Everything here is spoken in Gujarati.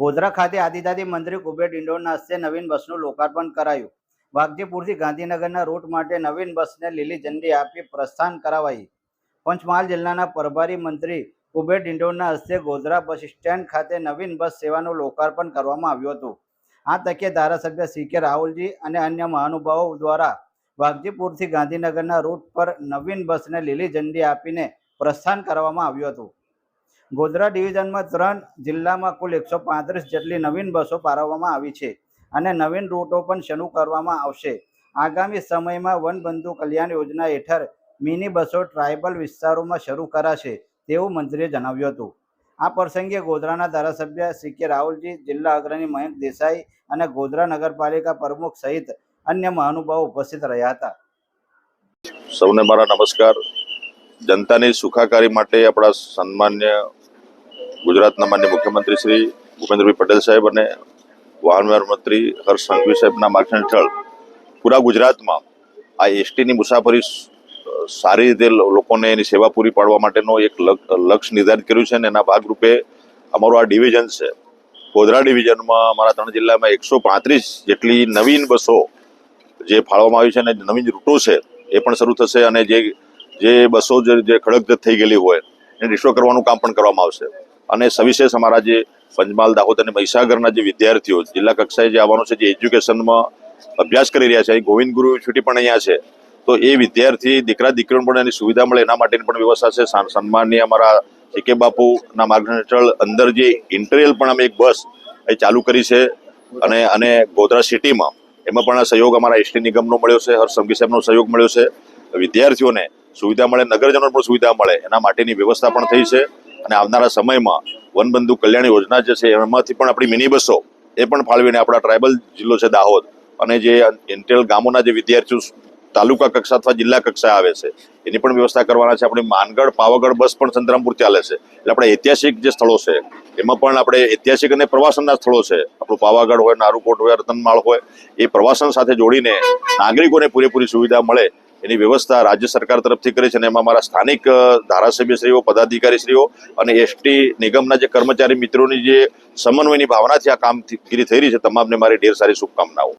ગોધરા ખાતે આદિજાતિ મંત્રી કુબેર ડિંડોરના હસ્તે નવીન બસનું લોકાર્પણ કરાયું. વાઘજીપુરથી ગાંધીનગરના રૂટ માટે નવીન બસને લીલી ઝંડી આપી પ્રસ્થાન કરાવાઈ. પંચમહાલ જિલ્લાના પ્રભારી મંત્રી કુબેર ડિંડોરના હસ્તે ગોધરા બસ સ્ટેન્ડ ખાતે નવીન બસ સેવાનું લોકાર્પણ કરવામાં આવ્યું હતું. આ તકે ધારાસભ્ય સી કે રાહુલજી અને અન્ય મહાનુભાવો દ્વારા વાઘજીપુરથી ગાંધીનગરના રૂટ પર નવીન બસને લીલી ઝંડી આપીને પ્રસ્થાન કરવામાં આવ્યું હતું. ગોધરા ડિવિઝનમાં ત્રણ જિલ્લામાં કુલ એકસો પાંત્રીસ જેટલી નવીન બસો પારવવામાં આવી છે અને નવીન રૂટો પણ શરૂ કરવામાં આવશે. આગામી સમયમાં વનબંધુ કલ્યાણ યોજના હેઠળ મિની બસો ટ્રાયબલ વિસ્તારોમાં શરૂ કરાશે તેવું મંત્રીએ જણાવ્યું હતું. આ પ્રસંગે ગોધરાના ધારાસભ્ય સી કે રાહુલજી, જિલ્લા અગ્રણી મયંક દેસાઈ અને ગોધરા નગરપાલિકા પ્રમુખ સહિત અન્ય મહાનુભાવો ઉપસ્થિત રહ્યા હતા. સૌને મારા નમસ્કાર. જનતાની સુખાકારી માટે આપણા સન્માન્ય ગુજરાતના માન્ય મુખ્યમંત્રી શ્રી ભૂપેન્દ્રભાઈ પટેલ સાહેબ અને વાહન વ્યવહાર મંત્રી હર્ષ સંઘવી સાહેબના માર્ગદર્શન હેઠળ પૂરા ગુજરાતમાં આ એસટીની મુસાફરી સારી રીતે લોકોને એની સેવા પૂરી પાડવા માટેનો એક લક- લક્ષ્ય નિર્ધારિત કર્યું છે અને એના ભાગરૂપે અમારું આ ડિવિઝન છે. ગોધરા ડિવિઝનમાં અમારા ત્રણ જિલ્લામાં એકસો પાંત્રીસ જેટલી નવીન બસો જે ફાળવવામાં આવી છે અને નવીન રૂટો છે એ પણ શરૂ થશે અને જે જે બસો જે જે ખડકજત થઈ ગયેલી હોય એને રિસ્ટોર કરવાનું કામ પણ કરવામાં આવશે. અને સવિશેષ અમારા જે પંચમહાલ દાહોદ અને મહીસાગરના જે વિદ્યાર્થીઓ જિલ્લા કક્ષાએ જે આવવાનું છે, જે એજ્યુકેશનમાં અભ્યાસ કરી રહ્યા છે, અહીં ગોવિંદ ગુરુ યુનિવર્સિટી પણ અહીંયા છે. તો એ વિદ્યાર્થી, દીકરા, દીકરીઓને પણ એની સુવિધા મળે, એના માટેની પણ વ્યવસ્થા છે. સન્માનની અમારા કે બાપુના માર્ગદર્શન હેઠળ અંદર જે ઇન્ટરિયલ પણ અમે એક બસ એ ચાલુ કરી છે અને અને ગોધરા સિટીમાં એમાં પણ સહયોગ અમારા એસટી નિગમનો મળ્યો છે હર્ષ સાહેબનો સહયોગ મળ્યો છે. વિદ્યાર્થીઓને સુવિધા મળે, નગરજનોને પણ સુવિધા મળે, એના માટેની વ્યવસ્થા પણ થઈ છે. અને આવનારા સમયમાં વનબંધુ કલ્યાણ યોજના જે છે, એમાંથી પણ આપણી મિની બસો એ પણ ફાળવીને આપણા ટ્રાયબલ જિલ્લો છે, દાહોદ અને જે ઇન્ટેલ ગામોના જે વિદ્યાર્થીઓ તાલુકા કક્ષા અથવા જિલ્લા કક્ષાએ આવે છે, એની પણ વ્યવસ્થા કરવાના છે. આપણે માનગઢ, પાવાગઢ બસ પણ સંતરામપુર ચાલે છે. એટલે આપણે ઐતિહાસિક જે સ્થળો છે, એમાં પણ આપણે ઐતિહાસિક અને પ્રવાસનના સ્થળો છે. આપણું પાવાગઢ હોય, નારુકોટ હોય, રતનમાળ હોય, એ પ્રવાસન સાથે જોડીને નાગરિકોને પૂરેપૂરી સુવિધા મળે એની વ્યવસ્થા રાજ્ય સરકાર તરફથી કરી છે અને એમાં મારા સ્થાનિક ધારાસભ્યશ્રીઓ, પદાધિકારીશ્રીઓ અને એસટી નિગમના જે કર્મચારી મિત્રોની જે સમન્વયની ભાવનાથી આ કામગીરી થઈ રહી છે, તમામને મારી ઢેર સારી શુભકામનાઓ.